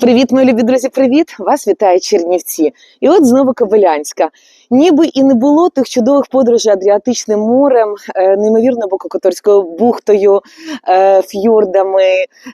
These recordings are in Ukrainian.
Привіт, мої любі друзі, привіт! Вас вітає Чернівці. І от знову Кобилянська. Ніби і не було тих чудових подорожей Адріатичним морем, е, неймовірно Бококоторською бухтою, е, фьордами,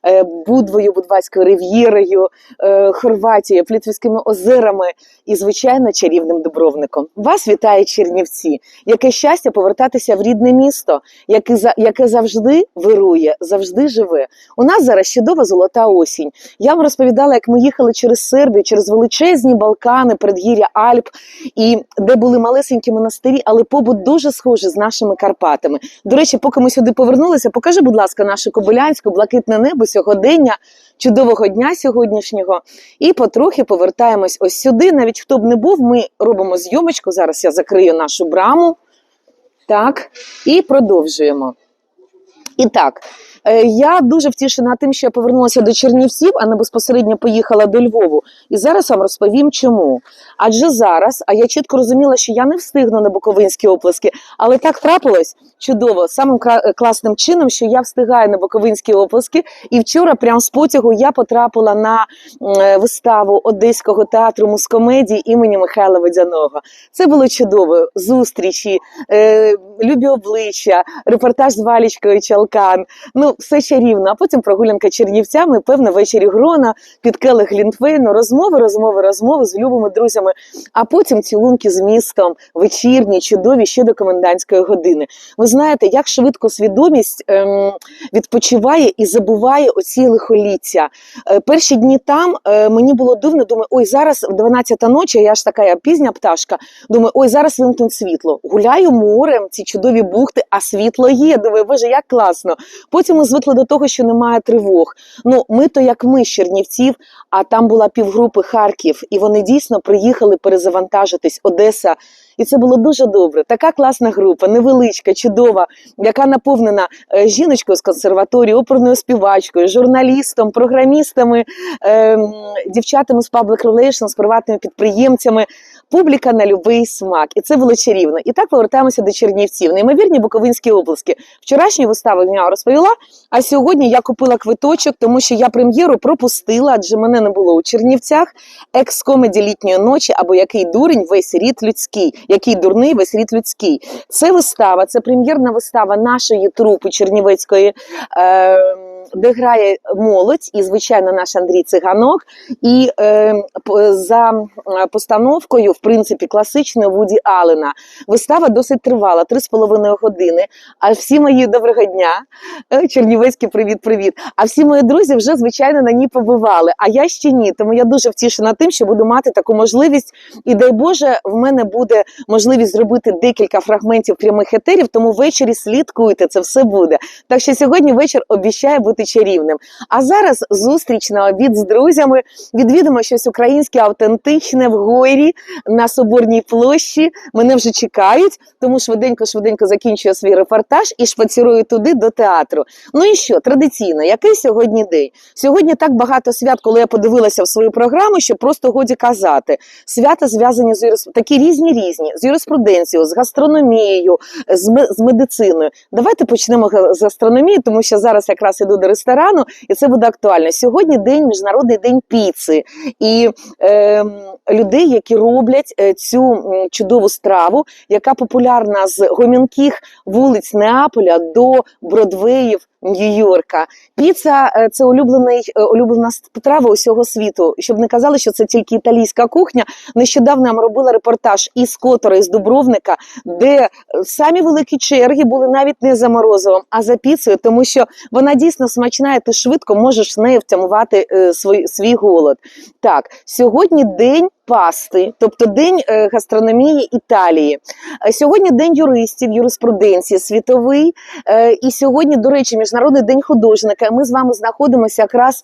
е, Будвою, Будвайською рив'єрою, е, Хорватією, Плітвівськими озерами і, звичайно, чарівним Дубровником. Вас вітає Чернівці. Яке щастя повертатися в рідне місто, яке, яке завжди вирує, завжди живе. У нас зараз чудова золота осінь. Я вам розповідала, як ми їхали через Сербію, через величезні Балкани, передгір'я Альп, і де були малесенькі монастирі, але побут дуже схожий з нашими Карпатами. До речі, поки ми сюди повернулися, покажи, будь ласка, наше Кобилянське, блакитне небо сьогодення, чудового дня сьогоднішнього. І потрохи повертаємось ось сюди. Навіть хто б не був, ми робимо зйомочку. Зараз я закрию нашу браму. Так, і продовжуємо. І так, я дуже втішена тим, що я повернулася до Чернівців, а не безпосередньо поїхала до Львову. І зараз вам розповім, чому. Адже зараз, а я чітко розуміла, що я не встигну на Буковинські оплески, але так трапилось чудово, самим кра- класним чином, що я встигаю на Буковинські оплески. І вчора, прямо з потягу, я потрапила на е, виставу Одеського театру мускомедії імені Михайла Водяного. Це було чудово. Зустрічі, е, любі обличчя, репортаж з Валічкою Чалкан. Ну, все чарівно. А потім прогулянка Чернівцями, певно, ввечері грона, під келих Глінтвейну, розмови, розмови, розмови з любими друзями. А потім цілунки з містом, вечірні, чудові ще до комендантської години. Ви знаєте, як швидко свідомість ем, відпочиває і забуває оці лихоліття. Е, перші дні там е, мені було дивно, думаю, ой, зараз в 12 ночі, я ж така я пізня пташка. Думаю, ой, зараз вимкнуть світло. Гуляю морем, ці чудові бухти, а світло є. Думаю, боже, як класно. Потім звикли до того, що немає тривог. Ну, ми то як ми з Чернівців, а там була півгрупи Харків, і вони дійсно приїхали перезавантажитись. Одеса. І це було дуже добре. Така класна група, невеличка, чудова, яка наповнена е, жіночкою з консерваторії, оперною співачкою, журналістом, програмістами, ем, дівчатами з Public Relations, приватними підприємцями. Публіка на любий смак, і це було чарівно. І так повертаємося до Чернівців. Неймовірні Буковинські обласки. Вчорашню виставу я розповіла. А сьогодні я купила квиточок, тому що я прем'єру пропустила, адже мене не було у Чернівцях. Екс-комеді літньої ночі або який дурень, весь рід людський, який дурний, весь рід людський. Це вистава, це прем'єрна вистава нашої трупи Чернівецької. Е- де грає молодь, і звичайно наш Андрій Циганок, і е, за постановкою, в принципі, класичної Вуді Аллена. Вистава досить тривала, три з половиною години. А всі мої доброго дня, Е, Чернівецький привіт, привіт. А всі мої друзі вже звичайно на ній побували. А я ще ні. Тому я дуже втішена тим, що буду мати таку можливість. І дай Боже, в мене буде можливість зробити декілька фрагментів прямих етерів. Тому ввечері слідкуйте, це все буде. Так що сьогодні вечір обіцяє бути чарівним. А зараз зустріч на обід з друзями. Відвідимо щось українське, автентичне в Гойрі на Соборній площі. Мене вже чекають, тому швиденько-швиденько закінчую свій репортаж і шпацірую туди до театру. Ну і що, традиційно, який сьогодні день? Сьогодні так багато свят, коли я подивилася в свою програму, що просто годі казати. Свята зв'язані з юрис... такі різні різні з юриспруденцією, з гастрономією, з, з медициною. Давайте почнемо з гастрономії, тому що зараз якраз іду до ресторану, і це буде актуально. Сьогодні день міжнародний день піци і е, людей, які роблять е, цю чудову страву, яка популярна з гомінких вулиць Неаполя до Бродвеїв. Нью-Йорка. Піца е, це улюблений, е, улюблена страва усього світу. Щоб не казали, що це тільки італійська кухня. Нещодавно я робила репортаж із Котора, із Дубровника, де е, самі великі черги були навіть не за морозивом, а за піцею, тому що вона дійсно смачна, і ти швидко можеш з нею втямувати свій, свій голод. Так, сьогодні день пасти, тобто день е, гастрономії Італії. Е, Сьогодні день юристів, юриспруденції світовий. Е, І сьогодні, до речі, міжнародний день художника. Ми з вами знаходимося якраз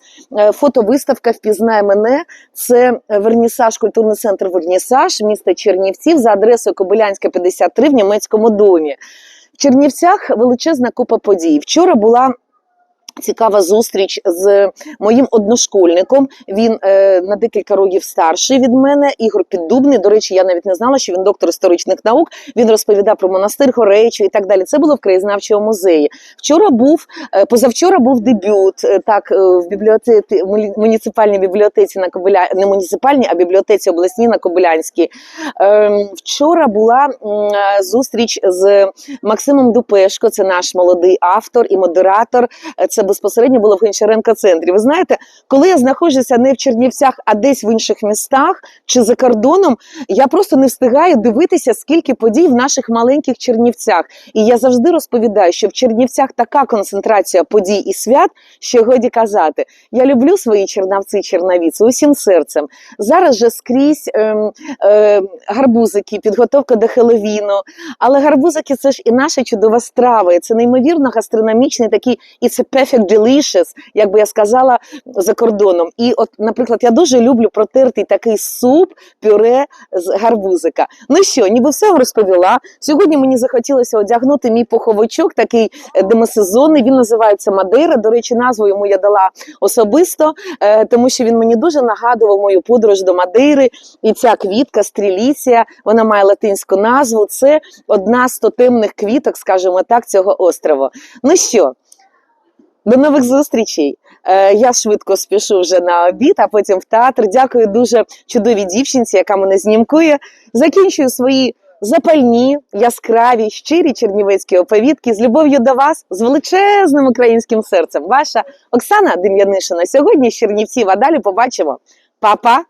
фотовиставка Впізнай мене. Це Вернісаж, культурний центр Вернісаж, міста Чернівців за адресою Кобилянська, 53 в німецькому домі. В Чернівцях величезна купа подій. Вчора була Цікава зустріч з моїм одношкольником. Він е, на декілька років старший від мене. Ігор Піддубний. До речі, я навіть не знала, що він доктор історичних наук. Він розповідав про монастир Горечу і так далі. Це було в краєзнавчому музеї. Вчора був е, позавчора був дебют. е, Так е, в бібліотеці муніципальній бібліотеці на Кобиля... не муніципальній, а бібліотеці обласній на Кобилянській. Ем, Вчора була е, зустріч з Максимом Дупешко. Це наш молодий автор і модератор. Е, Це безпосередньо було в Гончаренко центрі. Ви знаєте, коли я знаходжуся не в Чернівцях, а десь в інших містах чи за кордоном, я просто не встигаю дивитися, скільки подій в наших маленьких Чернівцях. І я завжди розповідаю, що в Чернівцях така концентрація подій і свят, що годі казати. Я люблю свої чернавці, чернавіці усім серцем. Зараз же скрізь ем, е, гарбузики, підготовка до Хеловіну. Але гарбузики це ж і наша чудова страва. І це неймовірно гастрономічний такий і це perfect delicious, як би я сказала за кордоном. І от, наприклад, я дуже люблю протертий такий суп, пюре з гарбузика. Ну що, ніби все розповіла. Сьогодні мені захотілося одягнути мій пуховичок, такий е, демосезонний. Він називається Мадейра. До речі, назву йому я дала особисто, е, тому що він мені дуже нагадував мою подорож до Мадейри. І ця квітка стріліція, вона має латинську назву. Це одна з тотемних квіток, скажімо так, цього острову. Ну що? До нових зустрічей. Е, я швидко спішу вже на обід, а потім в театр. Дякую дуже чудовій дівчинці, яка мене знімкує. Закінчую свої запальні, яскраві, щирі чернівецькі оповідки з любов'ю до вас, з величезним українським серцем. Ваша Оксана Дем'янишина сьогодні з Чернівців, а далі побачимо. Па-па!